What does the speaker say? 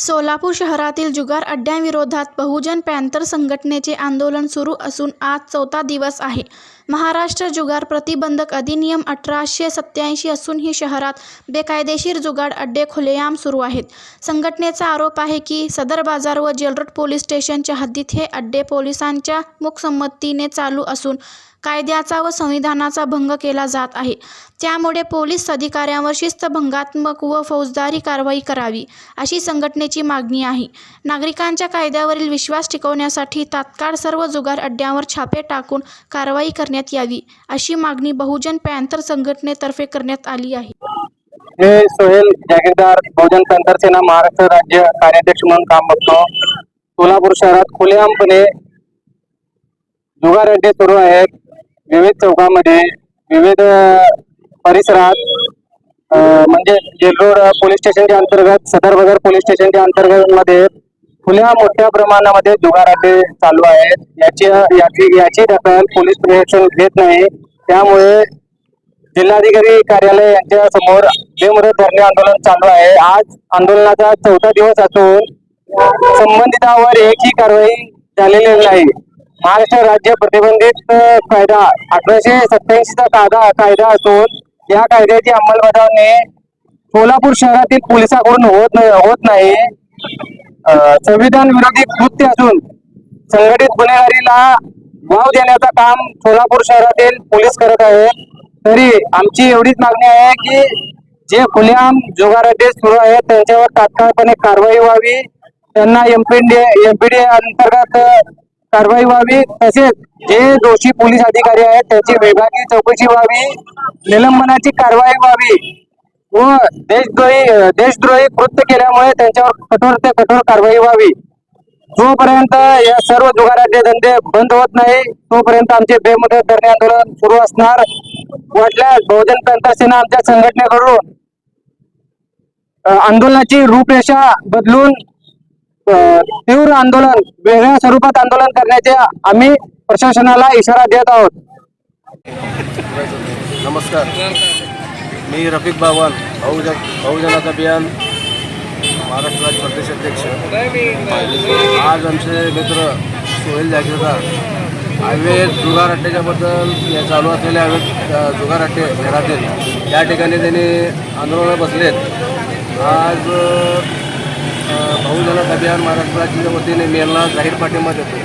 सोलापूर शहरातील जुगार अड्ड्यांविरोधात बहुजन पॅंथर संघटनेचे आंदोलन सुरू असून आज चौथा दिवस आहे. महाराष्ट्र जुगार प्रतिबंधक अधिनियम अठराशे सत्याऐंशी असूनही शहरात बेकायदेशीर जुगाड अड्डे खुलेआम सुरू आहेत. संघटनेचा आरोप आहे की सदर बाजार व जेलरोड पोलीस स्टेशनच्या हद्दीत हे अड्डे पोलिसांच्या मुखसंमतीने चालू असून कायद्याचा व संविधानाचा भंग केला जात आहे. त्यामुळे पोलीस अधिकाऱ्यांवर शिस्तभंगात्मक व फौजदारी कारवाई करावी अशी संघटनेची मागणी आहे. नागरिकांच्या कायद्यावरील विश्वास टिकवण्यासाठी तात्काळ सर्व जुगार अड्ड्यांवर छापे टाकून कारवाई करण्यात यावी अशी मागणी बहुजन पॅंथर संघटनेतर्फे करण्यात आली आहे. हे सोहेल जागीरदार बहुजन तंत्र सेना महाराष्ट्र राज्य कार्याध्यक्ष म्हणून काम बघतो. सोलापूर शहरात खुलेआमपणे जुगार अड्डे सुरू आहेत. विविध चौकामध्ये विविध परिसरात म्हणजे जेलरोड पोलीस स्टेशनच्या अंतर्गत सदर बाजार पोलीस स्टेशनच्या अंतर्गत मध्ये खुल्या मोठ्या प्रमाणामध्ये जुगाराटे चालू आहेत. याची याची याची दखल पोलीस प्रशासन घेत नाही. त्यामुळे जिल्हाधिकारी कार्यालय यांच्या समोर बेमुदत धरणे आंदोलन चालू आहे. आज आंदोलनाचा चौथा दिवस असून संबंधितावर एकही कारवाई झालेली नाही. महाराष्ट्र राज्य प्रतिबंधित कायदा अठराशे सत्याऐंशीचा कायदा कायदा असून या कायद्याची अंमलबजावणी सोलापूर शहरातील पोलिसांकडून होत नाही होत नाही. संविधान विरोधी कृत्य असून संघटित गुन्हेगारीला वाव देण्याचं काम सोलापूर शहरातील पोलीस करत आहेत तरी आमची एवढीच मागणी आहे की जे खुलेआम जुगार सुरू आहेत त्यांच्यावर तात्काळपणे कारवाई व्हावी. त्यांना एमपीडी एमपीडी अंतर्गत कारवाई व्हावी. तसेच जे दोषी पोलीस अधिकारी आहेत त्यांची विभागीय चौकशी व्हावी. निलंबनाची कारवाई व्हावी. व देशद्रोही देशद्रोही कृत्य केल्यामुळे त्यांच्यावर कठोर ते कठोर कारवाई व्हावी. जोपर्यंत या सर्व जुगाराचे धंदे बंद होत नाही तोपर्यंत आमचे बेमुदत धरणे आंदोलन सुरू असणार. वाटल्यास बहुजन क्रांती सेना आमच्या संघटनेकडून आंदोलनाची रूपरेषा बदलून तीव्र आंदोलन वेगळ्या स्वरूपात आंदोलन करण्याचे आम्ही प्रशासनाला इशारा देत आहोत. नमस्कार. मी रफिक बावन बहुजन बहुजनाचा अभियान महाराष्ट्र राज्य प्रदेश अध्यक्ष. आज आमचे मित्र सोहेल जागीरदार हायवे जुगार अड्ड्याच्याबद्दल या चालू असलेल्या हायवे अ, जुगार अड्डे शहरातील या ठिकाणी त्यांनी आंदोलनाला बसलेत. आज अ, बहुजनाचा अभियान महाराष्ट्र राज्याच्या वतीने मेलला जाहीर पाठिंबा देतो.